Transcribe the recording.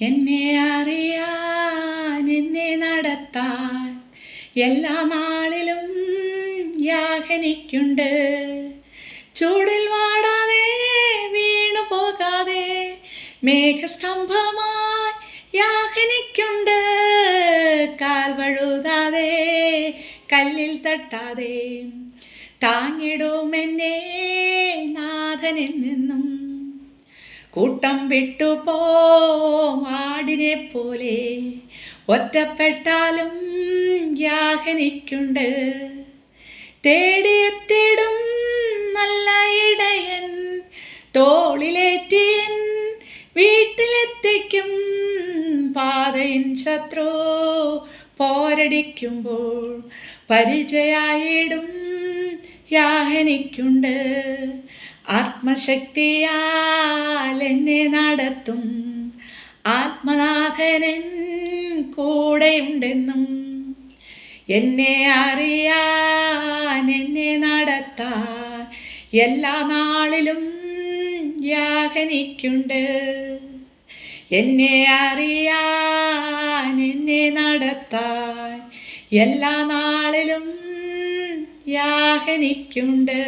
എന്നെ അറിയാൻ എന്നെ നടത്താൻ എല്ലാ നാളിലും യാഹനിക്കുണ്ട് ചൂടിൽ വാടാതെ വീണു പോകാതെ മേഘസ്തംഭമായി യാഹനിക്കുണ്ട് കാൽ വഴുതാതെ കല്ലിൽ തട്ടാതെ താങ്ങിടും താങ്ങിടുമെന്നെ നാഥനിൽ നിന്നും. കൂട്ടം വിട്ടു പോടിനെ പോലെ ഒറ്റപ്പെട്ടാലും യാഹനിക്കുണ്ട്. തേടിയെത്തിടും നല്ല ഇടയൻ. തോളിലേറ്റിയൻ വീട്ടിലെത്തിക്കും. പാതയിൻ ശത്രു പോരടിക്കുമ്പോൾ പരിചയായിടും. യാഹനിക്കുണ്ട് ആത്മശക്തിയാലെന്നെ നടത്തും. ആത്മനാഥനൻ കൂടെയുണ്ടെന്നും. എന്നെ അറിയാൻ എന്നെ നടത്താൻ എല്ലാ നാളിലും യാഹനിക്കുണ്ട് എന്നെ അറിയാൻ എന്നെ നടത്താൻ എല്ലാ നാളിലും യാഹനിക്കുണ്ട്.